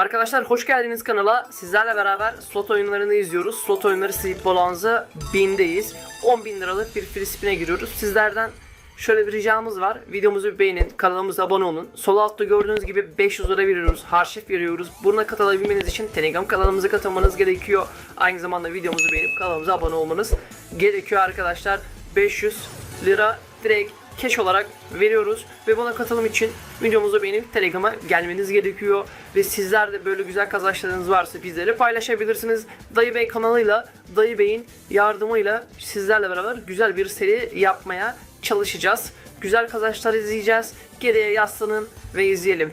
Arkadaşlar hoş geldiniz kanala. Sizlerle beraber slot oyunlarını izliyoruz. Slot oyunları Sleep Bonanza 1000'deyiz. 10 bin liralık bir free spin'e giriyoruz. Sizlerden şöyle bir ricamız var. Videomuzu beğenin, kanalımıza abone olun. Sol altta gördüğünüz gibi 500 lira veriyoruz, harçlık veriyoruz. Buna katılabilmeniz için Telegram kanalımıza katılmanız gerekiyor. Aynı zamanda videomuzu beğenip kanalımıza abone olmanız gerekiyor arkadaşlar. 500 lira direkt cash olarak veriyoruz ve buna katılım için videomuzu beğenip Telegram'a gelmeniz gerekiyor ve sizler de böyle güzel kazançlarınız varsa bizlere paylaşabilirsiniz. Dayı Bey kanalıyla, Dayı Bey'in yardımıyla sizlerle beraber güzel bir seri yapmaya çalışacağız. Güzel kazançlar izleyeceğiz. Geriye yaslanın ve izleyelim.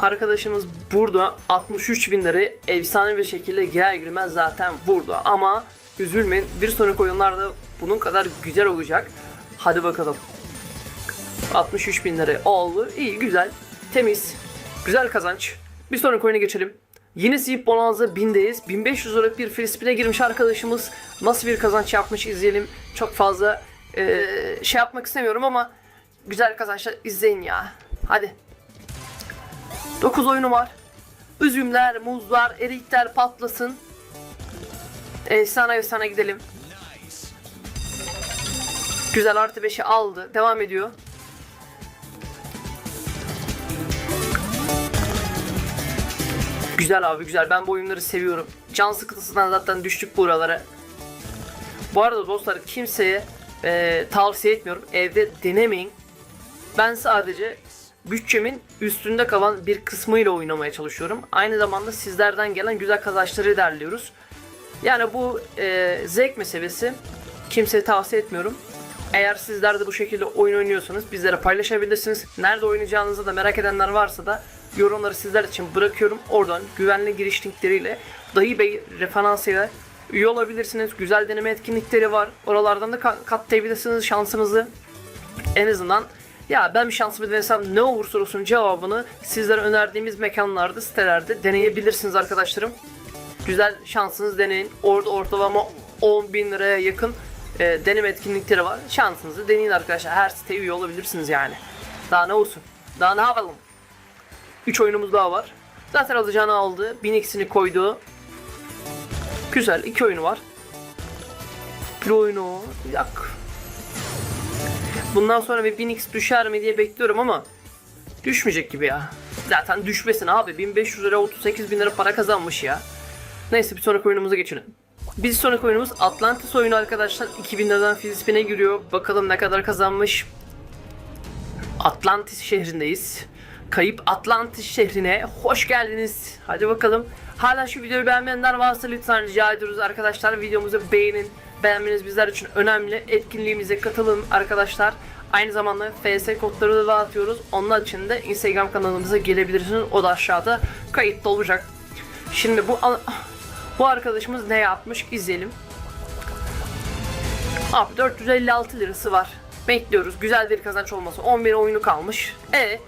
Arkadaşımız burada 63 bin lirayı efsane bir şekilde girer girmez zaten burada ama üzülmeyin bir sonraki oyunlarda bunun kadar güzel olacak. Hadi bakalım. 63 bin lira oldu. İyi güzel. Temiz. Güzel kazanç. Bir sonraki oyuna geçelim. Yine Sip Bonanza 1000'deyiz. 1500 lira bir free spin'e girmiş arkadaşımız. Nasıl bir kazanç yapmış izleyelim. Çok fazla eee, şey yapmak istemiyorum ama güzel kazançlar izleyin ya. Hadi. 9 oyunu var. Üzümler, muzlar, erikler patlasın. Efsane efsane gidelim. Güzel artı 5'i aldı. Devam ediyor. Güzel abi güzel. Ben bu oyunları seviyorum. Can sıkıntısından zaten düştük buralara. Bu arada dostlar kimseye e, tavsiye etmiyorum. Evde denemeyin. Ben sadece bütçemin üstünde kalan bir kısmıyla oynamaya çalışıyorum. Aynı zamanda sizlerden gelen güzel kazançları derliyoruz. Yani bu e, zevk meselesi. Kimseye tavsiye etmiyorum. Eğer sizler de bu şekilde oyun oynuyorsanız bizlere paylaşabilirsiniz. Nerede oynayacağınızı da merak edenler varsa da yorumları sizler için bırakıyorum. Oradan güvenli giriş linkleriyle Dayı Bey referansıyla üye olabilirsiniz. Güzel deneme etkinlikleri var. Oralardan da ka- katlayabilirsiniz şansınızı. En azından ya ben bir şansımı denesem ne olursa olsun cevabını sizlere önerdiğimiz mekanlarda, sitelerde deneyebilirsiniz arkadaşlarım. Güzel şansınız deneyin. Orada ortalama 10 bin liraya yakın e, deneme etkinlikleri var. Şansınızı deneyin arkadaşlar. Her siteye üye olabilirsiniz yani. Daha ne olsun? Daha ne yapalım? 3 oyunumuz daha var. Zaten alacağını aldı. 1000x'ini koydu. Güzel. 2 oyunu var. Bir oyunu. Yak. Bundan sonra bir 1000x düşer mi diye bekliyorum ama düşmeyecek gibi ya. Zaten düşmesin abi. 1500 lira 38 bin lira para kazanmış ya. Neyse bir sonraki oyunumuza geçelim. Bir sonraki oyunumuz Atlantis oyunu arkadaşlar. 2000 liradan Filistin'e giriyor. Bakalım ne kadar kazanmış. Atlantis şehrindeyiz. Kayıp Atlantis şehrine hoş geldiniz. Hadi bakalım. Hala şu videoyu beğenmeyenler varsa lütfen rica ediyoruz arkadaşlar. Videomuzu beğenin. Beğenmeniz bizler için önemli. Etkinliğimize katılın arkadaşlar. Aynı zamanda FS kodları da dağıtıyoruz. Onun için de Instagram kanalımıza gelebilirsiniz. O da aşağıda kayıtlı olacak. Şimdi bu bu arkadaşımız ne yapmış izleyelim. Abi 456 lirası var. Bekliyoruz. Güzel bir kazanç olması. 11 oyunu kalmış. E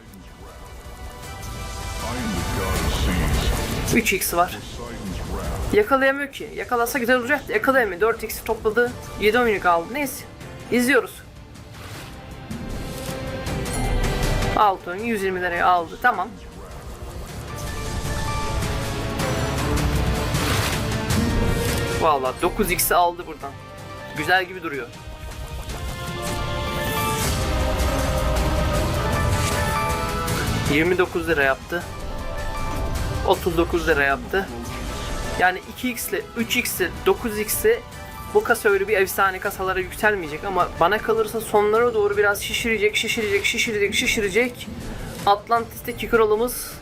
3x var. Yakalayamıyor ki. Yakalasa güzel olacak. Yakalayamıyor. 4x topladı. 7 oyunu kaldı. Neyse. İzliyoruz. Altı oyun 120 liraya aldı. Tamam. Vallahi 9x'i aldı buradan. Güzel gibi duruyor. ...29 lira yaptı. 39 lira yaptı. Yani 2x ile 3x ile 9x ile bu kasa öyle bir efsane kasalara yükselmeyecek ama bana kalırsa sonlara doğru biraz şişirecek, şişirecek, şişirecek, şişirecek. Atlantis'teki kralımız,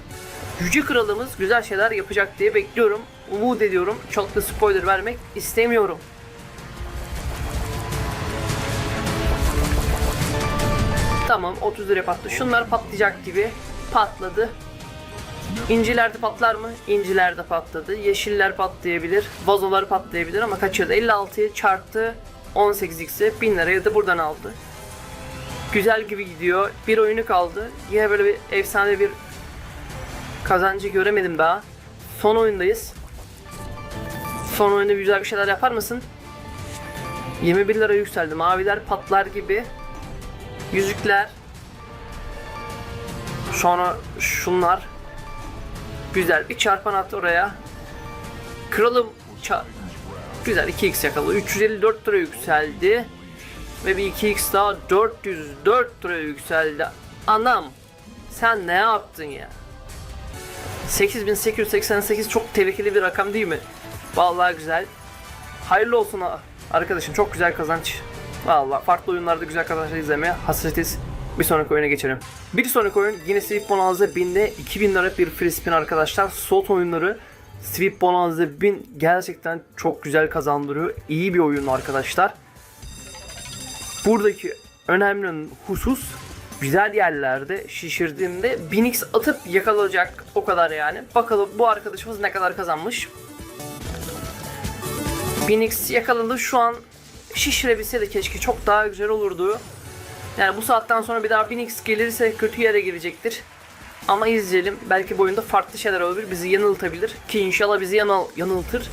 yüce kralımız güzel şeyler yapacak diye bekliyorum. Umut ediyorum. Çok da spoiler vermek istemiyorum. Tamam 30 lira patladı. Şunlar patlayacak gibi patladı. İnciler de patlar mı? İnciler de patladı. Yeşiller patlayabilir. Vazolar patlayabilir ama kaçırdı. 56'yı çarptı. 18x'i 1000 liraya da buradan aldı. Güzel gibi gidiyor. Bir oyunu kaldı. Yine böyle bir efsane bir kazancı göremedim daha. Son oyundayız. Son oyunda güzel bir şeyler yapar mısın? 21 lira yükseldi. Maviler patlar gibi. Yüzükler. Sonra şunlar. Güzel bir çarpan attı oraya. Kralım ça- Güzel 2x yakaladı. 354 lira yükseldi. Ve bir 2x daha 404 lira yükseldi. Anam sen ne yaptın ya? 8888 çok tehlikeli bir rakam değil mi? Vallahi güzel. Hayırlı olsun arkadaşım çok güzel kazanç. Vallahi farklı oyunlarda güzel kazançlar izlemeye hasretiz. Bir sonraki oyuna geçelim. Bir sonraki oyun yine Sweep Bonanza 1000'de 2000 lira bir free spin arkadaşlar. Slot oyunları Sweep Bonanza 1000 gerçekten çok güzel kazandırıyor. İyi bir oyun arkadaşlar. Buradaki önemli husus güzel yerlerde şişirdiğinde 1000x atıp yakalayacak o kadar yani. Bakalım bu arkadaşımız ne kadar kazanmış. 1000x yakaladı şu an şişirebilse de keşke çok daha güzel olurdu. Yani bu saatten sonra bir daha 1000x gelirse kötü yere girecektir. Ama izleyelim. Belki bu oyunda farklı şeyler olabilir. Bizi yanıltabilir. Ki inşallah bizi yanıl yanıltır.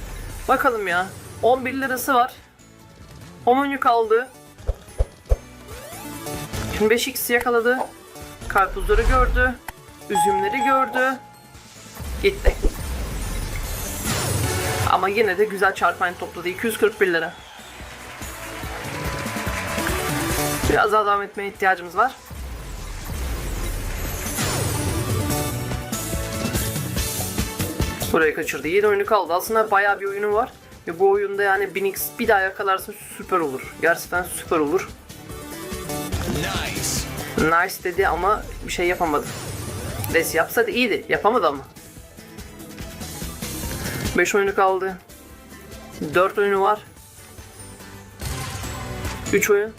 Bakalım ya. 11 lirası var. 10 kaldı. Şimdi 5x yakaladı. Karpuzları gördü. Üzümleri gördü. Gitti. Ama yine de güzel çarpan topladı. 241 lira. Biraz daha devam etmeye ihtiyacımız var. Burayı kaçırdı. 7 oyunu kaldı. Aslında bayağı bir oyunu var. Ve bu oyunda yani 1000x bir daha yakalarsa süper olur. Gerçekten süper olur. Nice. Dedi ama bir şey yapamadı. Neyse yapsaydı iyiydi. Yapamadı ama. 5 oyunu kaldı. 4 oyunu var. 3 oyun.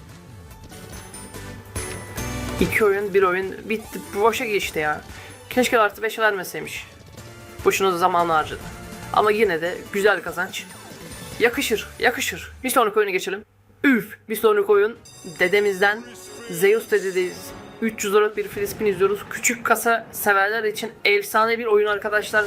2 oyun, 1 oyun. Bitti. Boşa geçti ya. Keşke artı 5 vermeseymiş. Boşuna zamanı harcadı. Ama yine de güzel kazanç. Yakışır, yakışır. Bir sonraki oyuna geçelim. Üf, bir sonraki oyun dedemizden Zeus dededeyiz. 300 liralık bir Filipin izliyoruz. Küçük kasa severler için efsane bir oyun arkadaşlar.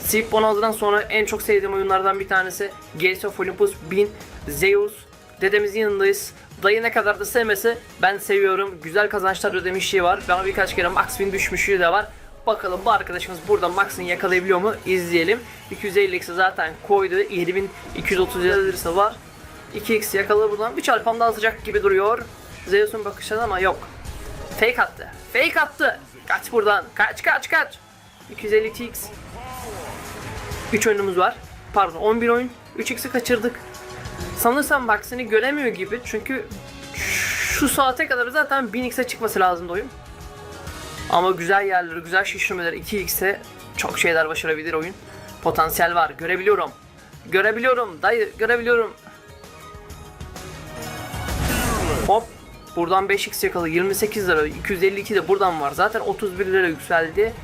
Sweep Bonanza'dan sonra en çok sevdiğim oyunlardan bir tanesi. Gates of Olympus 1000 Zeus. Dedemizin yanındayız. Dayı ne kadar da sevmese ben seviyorum. Güzel kazançlar ödemişliği var. Bana birkaç kere Max Win düşmüşlüğü de var. Bakalım bu arkadaşımız burada Max'ini yakalayabiliyor mu? İzleyelim. 250x'i zaten koydu. 7230 lirası var. 2x yakaladı buradan. Bir çarpan daha atacak gibi duruyor. Zeus'un bakışları ama yok. Fake attı. Fake attı. Kaç buradan. Kaç kaç kaç. 250 TX. 3 oyunumuz var. Pardon 11 oyun. 3x'i kaçırdık. Sanırsam Max'ini göremiyor gibi. Çünkü şu saate kadar zaten 1000x'e çıkması lazımdı oyun. Ama güzel yerleri, güzel şişirmeler 2x'e çok şeyler başarabilir oyun. Potansiyel var. Görebiliyorum. Görebiliyorum. Dayı görebiliyorum. Hop. Buradan 5x yakalı 28 lira 252 de buradan var. Zaten 31 lira yükseldi.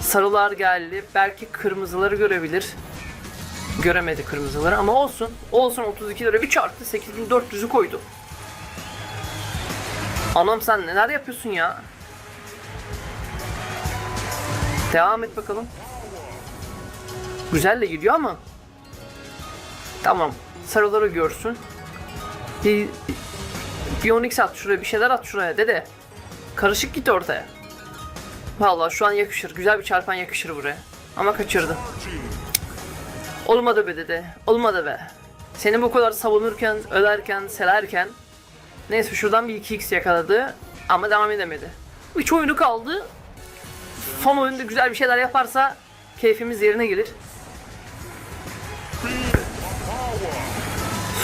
Sarılar geldi. Belki kırmızıları görebilir. Göremedi kırmızıları ama olsun. Olsun 32 lira bir çarptı 8400'ü koydu. Anam sen neler yapıyorsun ya? Devam et bakalım. Güzel de gidiyor ama. Tamam. Sarıları görsün. Onyx at şuraya bir şeyler at şuraya dede. Karışık git ortaya. Vallahi şu an yakışır. Güzel bir çarpan yakışır buraya. Ama kaçırdı. Olmadı be dede. Olmadı be. Seni bu kadar savunurken, ölerken, selerken Neyse şuradan bir 2x yakaladı ama devam edemedi. 3 oyunu kaldı. Son oyunda güzel bir şeyler yaparsa keyfimiz yerine gelir.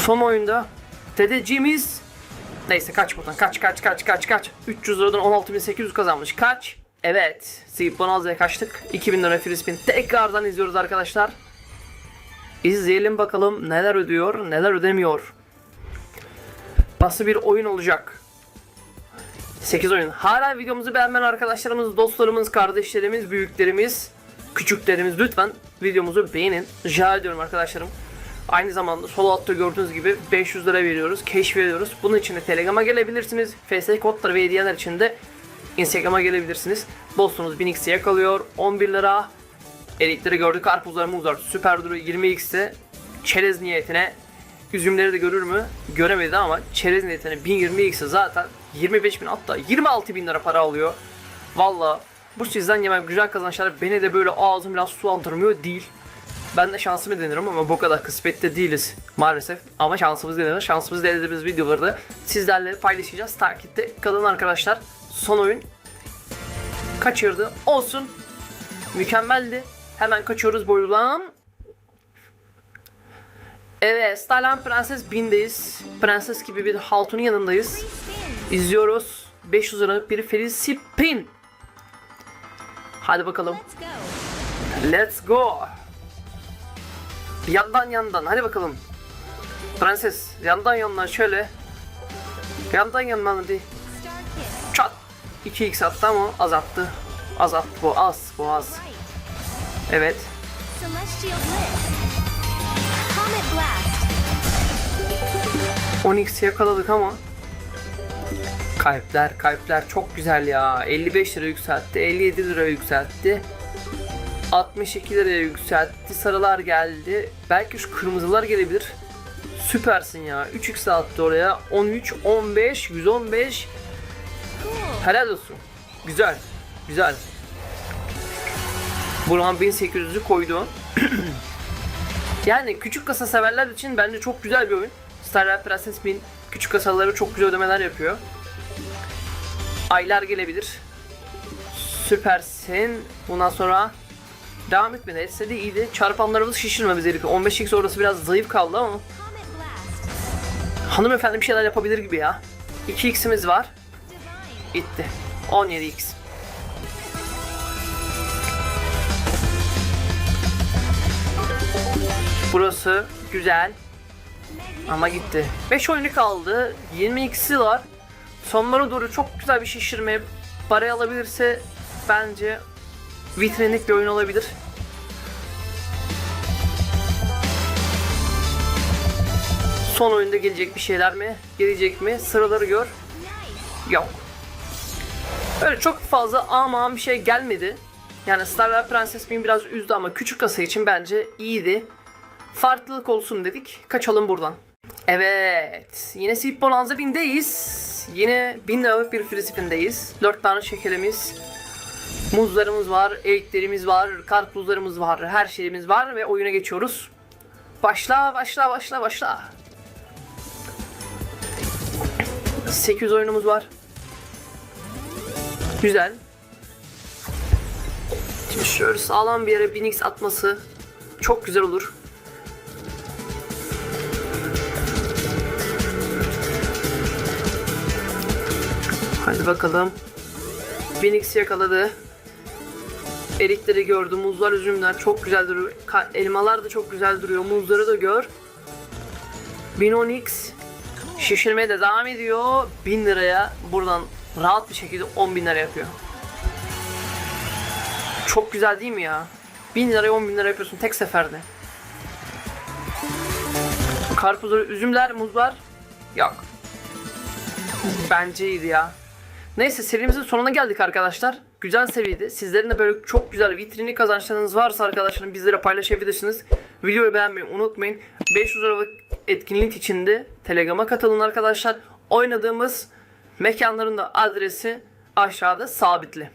Son oyunda dedeciğimiz Neyse kaç buradan. Kaç kaç kaç kaç kaç. 300 liradan 16.800 kazanmış. Kaç? Evet. Sweet Bonanza'ya kaçtık. 2000 lira free spin. Tekrardan izliyoruz arkadaşlar. İzleyelim bakalım neler ödüyor neler ödemiyor. Nasıl bir oyun olacak? 8 oyun. Hala videomuzu beğenmeyen arkadaşlarımız, dostlarımız, kardeşlerimiz, büyüklerimiz, küçüklerimiz lütfen videomuzu beğenin. Rica ediyorum arkadaşlarım. Aynı zamanda sol altta gördüğünüz gibi 500 lira veriyoruz, keşf veriyoruz. Bunun için de Telegram'a gelebilirsiniz. FS kodları ve hediyeler için de Instagram'a gelebilirsiniz. Dostunuz 1000x'i yakalıyor. 11 lira. Elitleri gördük. Karpuzlar, muzlar süper duruyor. 20x'te çerez niyetine üzümleri de görür mü? Göremedi ama çerez niyetine 1020x'e zaten 25 bin hatta 26 bin lira para alıyor. Valla Bu sizden yemem güzel kazançlar beni de böyle ağzım biraz sulandırmıyor değil. Ben de şansımı deniyorum ama bu kadar kısmette değiliz maalesef. Ama şansımız deniyor. Şansımız denediğimiz videoları da sizlerle paylaşacağız. Takipte kalın arkadaşlar. Son oyun kaçırdı. Olsun. Mükemmeldi. Hemen kaçıyoruz boyulan. Evet, Stylan Prenses 1000'deyiz. Prenses gibi bir hatunun yanındayız. İzliyoruz. 500 liralık bir Felicipin. Hadi bakalım. Let's go. Yandan yandan hadi bakalım. Prenses yandan yandan şöyle. Yandan yandan hadi. Çat. 2x attı ama azalttı. Azalttı bu az bu az. Evet. 10x yakaladık ama. Kalpler kalpler çok güzel ya. 55 lira yükseltti. 57 lira yükseltti. 62 liraya yükseltti. Sarılar geldi. Belki şu kırmızılar gelebilir. Süpersin ya. 3x attı oraya. 13, 15, 115. Cool. Helal olsun. Güzel. Güzel. Burhan 1800'ü koydu. yani küçük kasa severler için bence çok güzel bir oyun. Starlight Princess 1000 küçük kasaları çok güzel ödemeler yapıyor. Aylar gelebilir. Süpersin. Bundan sonra devam etmedi. Etse de iyiydi. Çarpanlarımızı şişirmemiz gerekiyor. 15x orası biraz zayıf kaldı ama hanımefendi bir şeyler yapabilir gibi ya. 2x'imiz var. Gitti. 17x. Burası güzel ama gitti. 5 oyunu kaldı. 20x'i var. Sonlara doğru çok güzel bir şişirme parayı alabilirse bence vitrinlik bir oyun olabilir. Son oyunda gelecek bir şeyler mi? Gelecek mi? Sıraları gör. Yok. Öyle çok fazla ama bir şey gelmedi. Yani Starlight Princess beni biraz üzdü ama küçük kasa için bence iyiydi. Farklılık olsun dedik. Kaçalım buradan. Evet. Yine Sweet Bonanza 1000'deyiz. Yine 1000 liralık bir free spin'deyiz. 4 tane şekerimiz. Muzlarımız var, eriklerimiz var, karpuzlarımız var, her şeyimiz var ve oyuna geçiyoruz. Başla, başla, başla, başla. 8 oyunumuz var. Güzel. Şimdi şöyle sağlam bir yere 1000x atması çok güzel olur. Hadi bakalım. 1000x yakaladı. Erikleri gördü. Muzlar, üzümler çok güzel duruyor. Elmalar da çok güzel duruyor. Muzları da gör. 1010x şişirmeye de devam ediyor. 1000 liraya buradan rahat bir şekilde 10 bin lira yapıyor. Çok güzel değil mi ya? 1000 liraya 10 bin lira yapıyorsun tek seferde. Karpuzlar, üzümler, muzlar yok. Bence iyiydi ya. Neyse serimizin sonuna geldik arkadaşlar. Güzel seviyede. Sizlerin de böyle çok güzel vitrinli kazançlarınız varsa arkadaşlarım bizlere paylaşabilirsiniz. Videoyu beğenmeyi unutmayın. 500 liralık etkinlik içinde Telegram'a katılın arkadaşlar. Oynadığımız mekanların da adresi aşağıda sabitli.